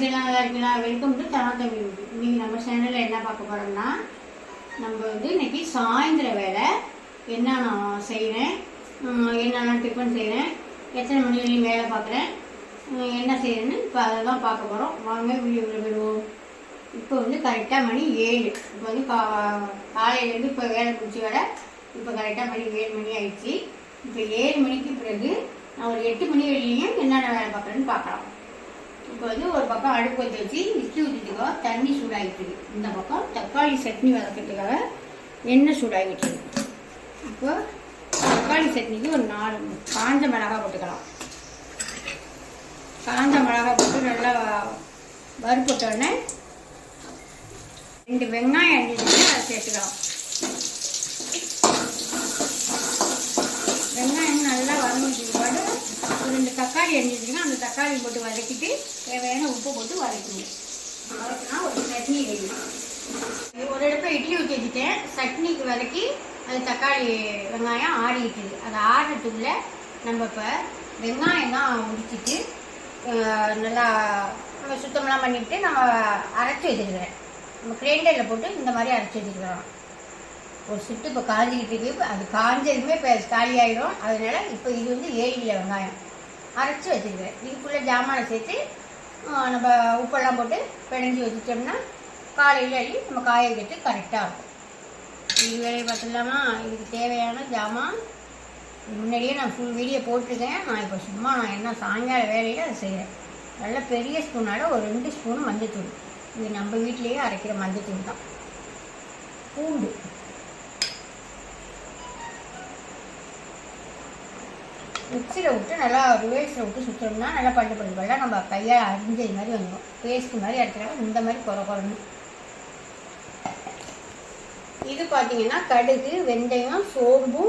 Friends எல்லாம் நல்லா இருக்கீங்களா வெல்கம் டு தனா தமிழ் இன்னைக்கு நம்ம சேனலில் என்ன பார்க்க போகிறோம்னா நம்ம வந்து இன்னைக்கு சாயந்தர வேலை என்ன நான் செய்கிறேன் என்னென்ன டிஃபன் செய்கிறேன் எத்தனை மணி வரையும் வேலை பார்க்குறேன்? என்ன செய்கிறேன்னு இப்போ அதை தான் பார்க்க போகிறோம் வாங்க வீடியோவில் விடுவோம் இப்போ வந்து கரெக்டாக மணி ஏழு. இப்போ வந்து கா காலையிலேருந்து இப்போ வேலை முடிச்சு வேலை இப்போ கரெக்டாக மணி ஏழு மணி ஆயிடுச்சு. இப்போ ஏழு மணிக்கு பிறகு நான் ஒரு எட்டு மணி வரையிலையும் என்னென்ன வேலை பார்க்குறேன்னு பார்க்கலாம். இப்போ வந்து ஒரு பக்கம் அடுப்பு வச்சு வச்சு இட்லி ஊற்றிட்டுக்காக தண்ணி சூடாகிட்டு இந்த பக்கம் தக்காளி சட்னி வதக்கிறதுக்காக எண்ணெய் சூடாகிட்டு இப்போ தக்காளி சட்னிக்கு ஒரு நாலு காஞ்ச மிளகாய் போட்டுக்கலாம். காஞ்ச மிளகாய் போட்டு நல்லா வறுப்புட்டோடனே ரெண்டு வெங்காயம் அண்டிட்டு அதை சேர்த்துக்கலாம். வெங்காயம் நல்லா வதங்கிட்டு பாட்டு ஒரு ரெண்டு தக்காளி அணிஞ்சிருச்சுன்னா அந்த தக்காளி போட்டு வதக்கிட்டு தேவையான உப்பு போட்டு வதக்கணும். வதக்கினா ஒரு சட்னி ரெடி. ஒரு இடத்துல இட்லி ஊற்றி வச்சுட்டேன். சட்னிக்கு வதக்கி அது தக்காளி வெங்காயம் ஆடிக்கிட்டுது அது ஆடுறதுக்குள்ள நம்ம இப்போ வெங்காயம் தான் நல்லா நம்ம சுத்தமெல்லாம் பண்ணிவிட்டு நம்ம அரைச்சி வச்சுருக்கிறேன் நம்ம கிரைண்டரில் போட்டு இந்த மாதிரி அரைச்சி வச்சுருக்கிறோம் ஒரு சுட்டு இப்போ காஞ்சிக்கிட்டு இருக்கு. அது காஞ்சதுமே இப்போ காலி ஆயிடும் அதனால இப்போ இது வந்து ஏழியில் வெங்காயம். அரைச்சி வச்சுருக்கிறேன் இதுக்குள்ளே ஜாமானை சேர்த்து நம்ம உப்பெல்லாம் போட்டு பிணைஞ்சி வச்சுட்டோம்னா காலையில் அள்ளி நம்ம காய வைக்கிறது கரெக்டாக இருக்கும். இது வேலையை பார்த்துடலாமா? இதுக்கு தேவையான ஜாமான். முன்னாடியே நான் ஃபுல் வீடியோ போட்டிருக்கேன். நான் இப்போ சும்மா நான் என்ன சாயங்கால வேலையில் அதை செய்கிறேன் நல்ல பெரிய ஸ்பூனால ஒரு ரெண்டு ஸ்பூன் மஞ்சத்தூள். இது நம்ம வீட்டிலேயே அரைக்கிற மஞ்சத்தூள் தான். பூண்டு. மிக்சியில் விட்டு நல்லா ரிவேர்ஸில் விட்டு சுற்றணும்னா நல்லா பல்லு பல்லு பண்ணலாம் நம்ம கையால் அரிஞ்சது மாதிரி வந்துடும் பேஸ்ட் மாதிரி அரைக்கிறாங்க இந்த மாதிரி குறை குறணும் இது பார்த்தீங்கன்னா கடுகு வெந்தயம் சோம்பு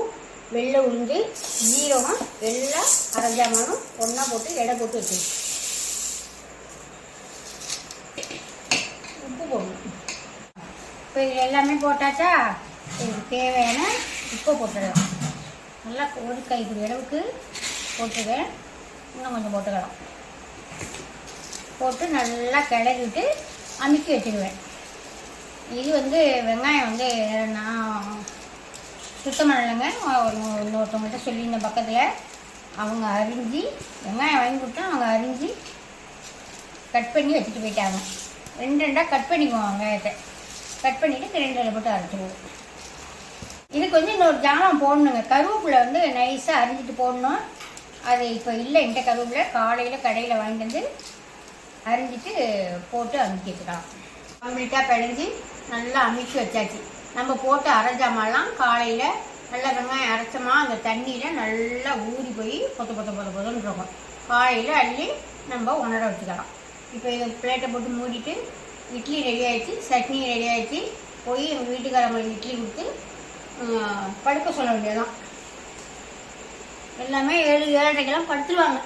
வெள்ளை உளுந்து ஜீரகம் எல்லாம் அரைஞ்சாமனும் ஒன்றா போட்டு எடை போட்டு வச்சுருக்கோம் உப்பு போடணும். இப்போ இது எல்லாமே போட்டாச்சா? இதுக்கு தேவையான உப்பை போட்டுடலாம். நல்லா ஒரு கைப்பிடி அளவுக்கு போட்டுக்கிறேன் இன்னும் கொஞ்சம் போட்டுக்கலாம். போட்டு நல்லா கிளறிட்டு அமுக்கி வச்சுக்குவேன் இது வந்து வெங்காயம் வந்து நான் சுத்தம் பண்ணலைங்க. ஒரு இன்னொருத்தவங்கள்ட்ட சொல்லியிருந்தேன் பக்கத்தில் அவங்க அரிஞ்சு வெங்காயம் வாங்கி கொடுத்தா அவங்க அரிஞ்சு கட் பண்ணி வச்சுட்டு போயிட்டாங்க. ரெண்டு ரெண்டாக கட் பண்ணிக்குவோம் வெங்காயத்தை. கட் பண்ணிவிட்டு கிரைண்டரில் போட்டு அரைச்சிடுவோம். இதுக்கு வந்து இன்னொரு ஜாமான் போடணுங்க. கருவேப்பிலை வந்து நைஸாக அரிஞ்சிட்டு போடணும். அது இப்போ இல்லை இந்த கருவேப்பிலை காலையில் கடையில் வாங்கிட்டு வந்து அரிஞ்சிட்டு போட்டு அமுக்கிக்கலாம் கம்ப்ளீட்டாக பிழைஞ்சி நல்லா அமுக்கி வச்சாச்சு. நம்ம போட்டு அரைஞ்சாமெல்லாம் காலையில் நல்லா வெங்காயம் அரைச்சோமா அந்த தண்ணியில் நல்லா ஊறி போய் பொத்த பொத்த பொத்த பொதன்னு இருக்கும். காலையில் அள்ளி நம்ம உணர வச்சுக்கலாம். இப்போ இதை பிளேட்டை போட்டு மூடிட்டு இட்லி ரெடி ஆகிடுச்சு சட்னி ரெடி ஆகிடுச்சு போய் எங்கள் வீட்டுக்காரங்களுக்கு இட்லி கொடுத்து படுக்க சொல்ல வேண்டியதான் எல்லாமே ஏழு ஏழரைக்கெல்லாம் படுத்துருவாங்க.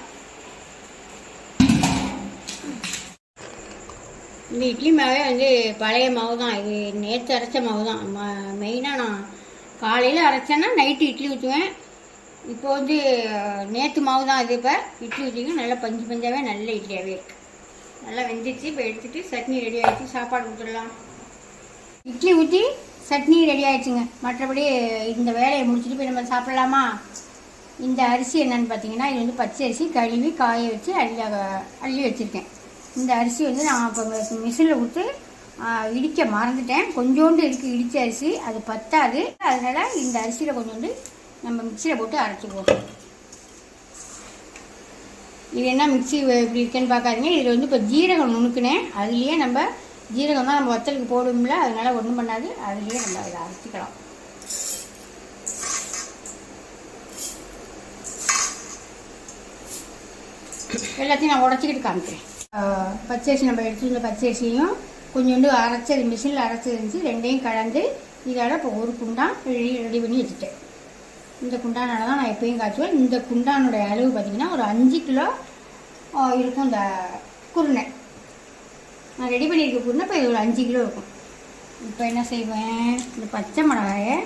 இந்த இட்லி மாவே வந்து பழைய மாவு தான் இது நேற்று அரைச்ச மாவு தான் மெயினாக நான் காலையில் அரைச்சேன்னா நைட்டு இட்லி ஊற்றுவேன் இப்போ வந்து நேற்று மாவு தான் இது இப்போ. இட்லி ஊற்றிங்க நல்லா பஞ்சு பஞ்சாவே நல்ல இட்லியாகவே இருக்குது நல்லா வெந்துச்சு இப்போ எடுத்துகிட்டு சட்னி ரெடி ஆகிடுச்சு சாப்பாடு கொடுத்துடலாம். இட்லி ஊற்றி சட்னி ரெடி ஆகிடுச்சுங்க மற்றபடி இந்த வேலையை முடிச்சுட்டு போய் நம்ம சாப்பிட்லாமா? இந்த அரிசி என்னென்னு பார்த்தீங்கன்னா இது வந்து பச்சை அரிசி கழுவி காய வச்சு அள்ளி அள்ளி வச்சுருக்கேன். இந்த அரிசி வந்து நான் இப்போ மிஷினில் கொடுத்து இடிக்க மறந்துட்டேன். கொஞ்சோண்டு இருக்குது இடித்த அரிசி அது பத்தாது. அதனால் இந்த அரிசியில் கொஞ்சோண்டு நம்ம மிக்சியில் போட்டு அரைச்சிக்குவோம். இது என்ன மிக்சி இப்படி இருக்குன்னு பார்க்காதீங்க. இதில் வந்து இப்போ ஜீரகம் நுணுக்குனேன். அதுலேயே நம்ம ஜீரகம் தான் நம்ம வத்தலுக்கு போடுவோம்ல அதனால் ஒன்றும் பண்ணாது. அதுலேயே நம்ம அதை அரைச்சிக்கலாம். எல்லாத்தையும் நான் உடச்சிக்கிட்டு காமிக்கிறேன். பச்சரிசி நம்ம எடுத்துருந்த பச்சரிசியும் கொஞ்சோண்டு அரைச்சது மிஷினில் அரைச்சது இருந்துச்சு ரெண்டையும் கலந்து இதோட இப்போ ஒரு குண்டான் ரெடி ரெடி பண்ணி வச்சுட்டேன் இந்த குண்டானால தான் நான் எப்பயும் காய்ச்சுவேன். இந்த குண்டானுடைய அளவு பார்த்தீங்கன்னா ஒரு அஞ்சு கிலோ இருக்கும் இந்த குருணை. நான் ரெடி பண்ணியிருக்க குருணை இப்போ இது ஒரு அஞ்சு கிலோ இருக்கும். இப்போ என்ன செய்வேன்? இந்த பச்சை மிளகாயை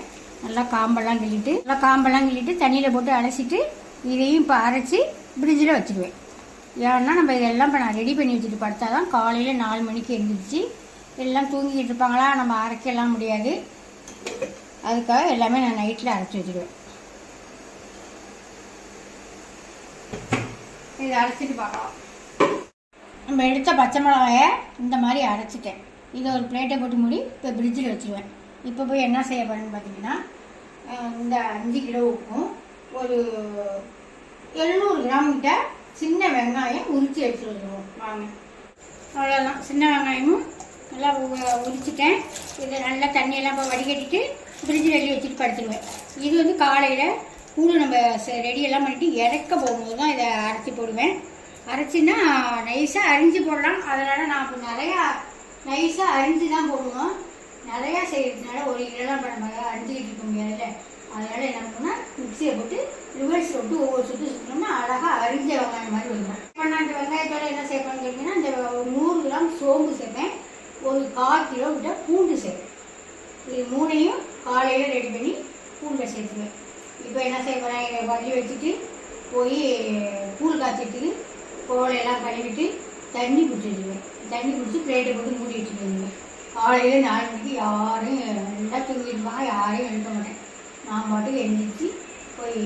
நல்லா காம்பெல்லாம் கிள்ளிட்டு நல்லா காம்பெல்லாம் கிள்ளிட்டு தண்ணியில் போட்டு அலசிட்டு இதையும் இப்போ அரைச்சி ஃப்ரிட்ஜில் வச்சுடுவேன் ஏன்னா நம்ம இதெல்லாம் இப்போ நான் ரெடி பண்ணி வச்சுட்டு படுத்தா தான் காலையில் நாலு மணிக்கு எழுந்திரிச்சு எல்லாம் தூங்கிக்கிட்டு இருப்பாங்களா? நம்ம அரைக்கலாம் முடியாது. அதுக்காக எல்லாமே நான் நைட்டில் அரைச்சி வச்சுடுவேன் இதை அரைச்சிட்டு பார்க்கலாம். நம்ம எடுத்த பச்சை மிளகாயை இந்த மாதிரி அரைச்சிட்டேன். இதை ஒரு பிளேட்டை போட்டு மூடி இப்போ ஃப்ரிட்ஜில் வச்சுருவேன். இப்போ போய் என்ன செய்ய போகிறேன்னு பார்த்தீங்கன்னா இந்த அஞ்சு கிலோவுக்கும் ஒரு எழுநூறு கிராம் கிட்ட சின்ன வெங்காயம் உரித்து எடுத்துட்டு வந்துடுவோம் வாங்க. அவ்வளோதான் சின்ன வெங்காயமும் நல்லா உரிச்சிட்டேன். இதை நல்லா தண்ணியெல்லாம் இப்போ வடிகட்டிட்டு ஃப்ரிட்ஜில் எழுதி வச்சுட்டு படுத்துடுவேன் இது வந்து காலையில் கூழ் நம்ம ரெடியெல்லாம் பண்ணிவிட்டு இறக்க போகும்போது தான் இதை அரைச்சி போடுவேன். அரைச்சின்னா நைஸாக அரிஞ்சு போடலாம். அதனால் நான் இப்போ நிறையா நைஸாக அரிஞ்சு தான் போடுவோம் நிறையா செய்கிறதுனால ஒரு கிலோலாம் இப்போ நம்ம அரிஞ்சிக்கிட்டு இருக்க முடியாதுல்ல அதனால் என்ன பண்ணால் மிக்சியை போட்டு ரிவர்ஸ் போட்டு ஒவ்வொரு சுற்று சுற்றோம்னா அழகாக அரிஞ்ச வெங்காயம் மாதிரி வந்துடும் இப்போ நான் இந்த வெங்காயத்தோட என்ன சேர்ப்பேன்னு கேட்டிங்கன்னா இந்த நூறு கிராம் சோம்பு சேர்ப்பேன். ஒரு கால் கிலோ கிட்ட பூண்டு சேர்ப்பேன். இது மூணையும் காலையில் ரெடி பண்ணி பூண்டில் சேர்த்துவேன் இப்போ என்ன செய்ய போகிறேன் இதை வச்சுட்டு போய் கூழ் காய்ச்சிட்டு கோலையெல்லாம் கழுவிட்டு தண்ணி குடிச்சிடுவேன் தண்ணி குடிச்சு பிளேட்டை போட்டு மூடி வச்சுட்டு வந்துடுவேன் காலையில் நாலு மணிக்கு யாரும் நல்லா தூங்கிடுவாங்க யாரையும் எழுப்ப மாட்டேன். நான் பாட்டுக்கு எழுந்திரிச்சு போய்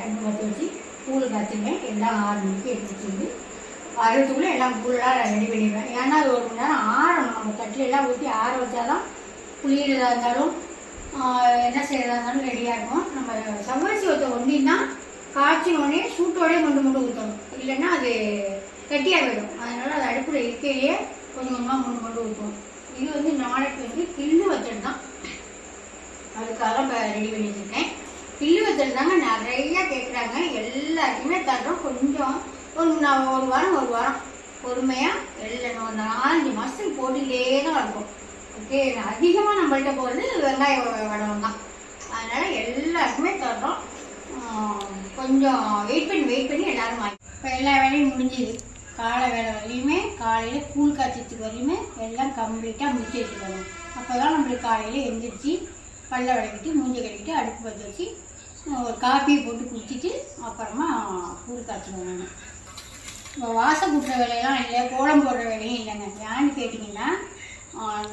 அடுப்பு பற்ற வச்சு கூழ் காய்ச்சிருவேன் எல்லாம் ஆறு மணிக்கு எடுத்துட்டு வந்து வரதுக்குள்ளே எல்லாம் கூழெல்லாம் ரெடி பண்ணிடுவேன். ஏன்னா அது ஒரு மணி நேரம் ஆறணும். நம்ம தட்டில் எல்லாம் ஊற்றி ஆற வச்சாதான் புளியிறதா இருந்தாலும் என்ன செய்யறதா இருந்தாலும் ரெடியாக இருக்கும். நம்ம சவ்வரிசி ஊற்ற ஒன்றின்னா காய்ச்சின உடனே சூட்டோடே கொண்டு கொண்டு ஊற்றணும் இல்லைன்னா அது கட்டியாக போயிடும். அதனால் அது அடுப்பில் இருக்கையிலேயே கொஞ்சம் கொஞ்சமாக கொண்டு கொண்டு ஊற்றுவோம் இது வந்து நாளைக்கு வந்து கிள்ளு வத்தல் தான் அதுக்காக ரெடி பண்ணி வச்சுருக்கேன் கிள்ளு வத்தல் தாங்க நிறையா கேட்குறாங்க எல்லாத்தையுமே தர்றோம். கொஞ்சம் ஒரு நான் ஒரு வாரம் ஒரு வாரம். பொறுமையாக எல்லாம் ஒரு நாலஞ்சு மாதத்துக்கு போட்டுக்கிட்டே தான் இருக்கும். ஓகே அதிகமாக நம்மள்கிட்ட போகிறது வெங்காய வடகம் தான். அதனால் எல்லாருக்குமே தர்றோம். கொஞ்சம் வெயிட் பண்ணி வெயிட் பண்ணி எல்லாரும் வாங்கி இப்போ எல்லா வேலையும் முடிஞ்சுது. காலை வேலை வரையுமே காலையில் கூழ் காய்ச்சத்துக்கு வரையுமே எல்லாம் கம்ப்ளீட்டாக முடிச்சு வச்சுக்கணும் அப்போ தான் நம்மளுக்கு காலையில் எழுந்திரிச்சி பல்ல விளக்கிட்டு மூஞ்சி கழுவிட்டு அடுப்பு பற்ற வச்சு ஒரு காஃபியை போட்டு குடிச்சிட்டு அப்புறமா கூழ் காய்ச்சுவேன் இப்போ வாசல் கூட்டுற வேலையெல்லாம் இல்லை கோலம் போடுற வேலையும் இல்லைங்க. ஏன்னு கேட்டிங்கன்னா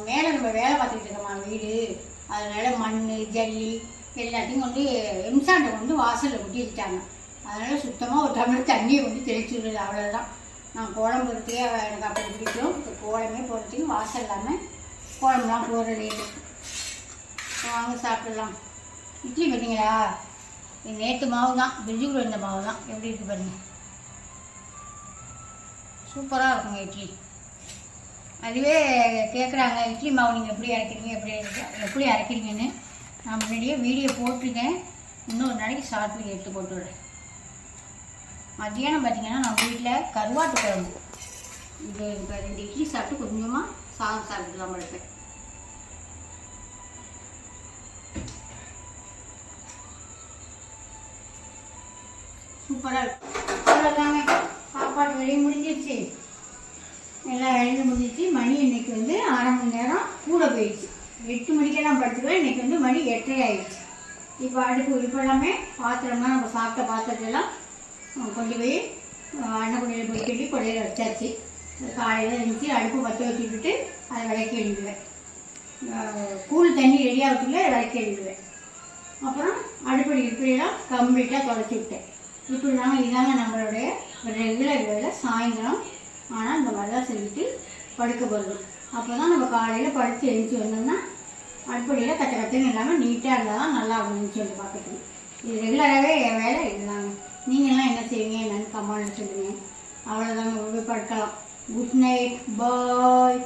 மேலே நம்ம வேலை பார்த்துக்கிட்டு இருக்கோம் வீடு. அதனால் மண் ஜல்லி எல்லாத்தையும் கொண்டு எம்சாண்டை கொண்டு வாசலில் கொட்டி வச்சுட்டாங்க. அதனால் சுத்தமாக ஒரு டம்ளர் தண்ணியை கொண்டு தெளிச்சு விடுறது அவ்வளோதான் நான் கோலம் போடுறதுக்கே எனக்கு அப்படி பிடிக்கும். இப்போ கோலமே போடுறதுக்கு வாசல் இல்லாமல் கோலம்லாம் போடுறது வாங்க சாப்பிடலாம். இட்லி பார்த்தீங்களா இது நேற்று மாவு தான் பிரிஞ்சுக்குள்ள இருந்த மாவு தான் எப்படி இருக்குது பாருங்கள் சூப்பராக இருக்குங்க இட்லி. அதுவே கேட்குறாங்க இட்லி மாவு நீங்கள் எப்படி அரைக்கிறீங்க எப்படி எப்படி அரைக்கிறீங்கன்னு. நான் முன்னாடியே வீடியோ போட்டிருக்கேன். இன்னொரு நாளைக்கு ஷார்ட் வீடியோ எடுத்து போட்டு விடுறேன் மத்தியானம் பார்த்தீங்கன்னா நம்ம வீட்டில் கருவாட்டு குழம்பு. இது ரெண்டு இட்லி சாப்பிட்டு கொஞ்சமாக சாதம் சாப்பிட்டு தான் படுப்பேன் சூப்பராக இருக்கும் அவ்வளோதாங்க சாப்பாடு வெளியே முடிஞ்சிருச்சு. எல்லாம் வேலையும் முடிஞ்சிச்சு மணி இன்னைக்கு வந்து அரை மணி நேரம் கூட போயிடுச்சு. எட்டு மணிக்கெல்லாம் படுத்துக்குவேன் இன்னைக்கு வந்து மணி எட்டரை ஆயிடுச்சு. இப்போ அடுப்பு இப்போ எல்லாமே பாத்திரம்லாம் நம்ம சாப்பிட்ட பாத்திரத்தெல்லாம் கொண்டு போய் அண்ணன் அன்னக்குடியில் போய் கட்டி கொடையில் வச்சாச்சு. காலையில் இருந்துச்சு அடுப்பு பற்ற வச்சுட்டு அதை விளக்கி எழுந்துவேன் கூழ் தண்ணி ரெடியாகக்குள்ளே விளக்கி எழுந்துவேன் அப்புறம் அடுப்படி இப்படியெல்லாம் கம்ப்ளீட்டாக தொலைச்சி விட்டேன். இப்படி தாங்க இதாங்க நம்மளுடைய ரெகுலர் வேலை சாயந்தரம். ஆனால் இந்த மாதிரி தான் செஞ்சுட்டு படுக்க போகிறது அப்போ தான் நம்ம காலையில் படுத்து எழுந்து வந்தோம்னா அடுப்படியில் கச்ச கச்சன்னு இல்லாமல் நீட்டாக இருந்தால் தான் நல்லா அப்படின்னு சொல்லி பார்க்கறது இது ரெகுலராகவே என் வேலை இதுதாங்க. நீங்கள்லாம் என்ன செய்வீங்க? என்னன்னு கமெண்ட் சொல்லுங்கள் அவ்வளோதாங்க போய் படுக்கலாம் குட் நைட் பாய்